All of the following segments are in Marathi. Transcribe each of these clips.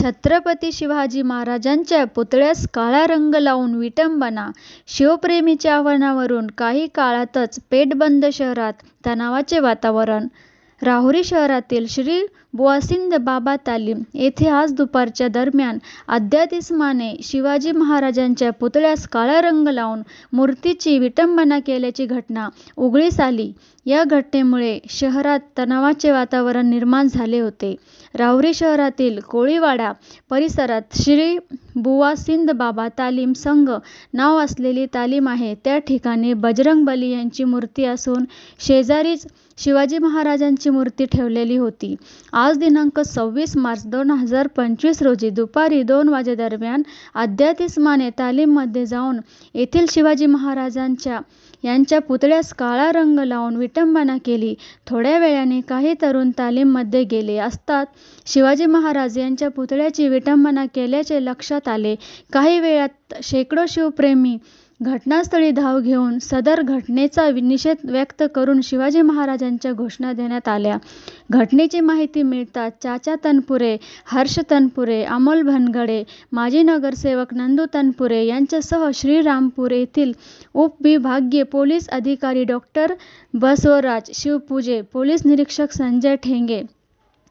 छत्रपती शिवाजी महाराजांच्या पुतळ्यास काळा रंग लावून विटंबना, शिवप्रेमीच्या आवाहनावरून काही काळातच पेठबंद शहरात तणावाचे वातावरण! राहुरी शहरातील श्री बुवासिंद बाबा तालीम येथे आज दुपारच्या दरम्यान अध्यात्माने शिवाजी महाराजांच्या पुतळ्यास काळा रंग लावून मूर्तीची विटंबना केल्याची घटना उघडीस आली. या घटनेमुळे शहरात तणावाचे वातावरण निर्माण झाले होते. राहुरी शहरातील कोळीवाडा परिसरात श्री बुवासिंद बाबा तालीम संघ नाव असलेली तालीम आहे. त्या ठिकाणी बजरंगबली यांची मूर्ती असून शेजारीच शिवाजी महाराजांची मूर्ती ठेवलेली होती. आज दिनांक सव्वीस मार्च दोन हजार पंचवीस रोजी दुपारी दोन वाजेदरम्यान अध्यात्माने तालीममध्ये जाऊन येथील शिवाजी महाराजांच्या यांच्या पुतळ्यास काळा रंग लावून विटंबना केली. थोड्या वेळाने काही तरुण तालीममध्ये गेले असता शिवाजी महाराज यांच्या पुतळ्याची विटंबना केल्याचे लक्षात आले. काही वेळात शेकडो शिवप्रेमी घटनास्थळी धाव घेऊन सदर घटनेचा निषेध व्यक्त करून शिवाजी महाराजांच्या घोषणा देण्यात आल्या. घटनेची माहिती मिळताच चाचा तनपुरे, हर्ष तनपुरे, अमोल भनगडे माजी नगरसेवक नंदू तनपुरे यांच्यासह श्रीरामपूर येथील उपविभागीय पोलीस अधिकारी डॉक्टर बसवराज शिवपूजे पोलीस निरीक्षक संजय ठेंगे,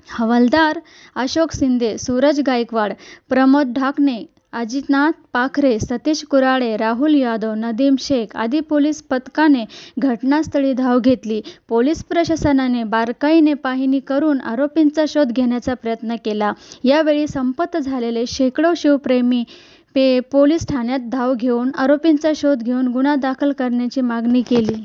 हवालदार अशोक शिंदे, सूरज गायकवाड, प्रमोद ढाकणे, अजितनाथ पाखरे, सतीश कुराळे राहुल यादव, नदीम शेख आदी पोलीस पथकाने घटनास्थळी धाव घेतली. पोलीस प्रशासनाने बारकाईने पाहणी करून आरोपींचा शोध घेण्याचा प्रयत्न केला. यावेळी संपत झालेले शेकडो शिवप्रेमी पोलीस ठाण्यात धाव घेऊन आरोपींचा शोध घेऊन गुन्हा दाखल करण्याची मागणी केली.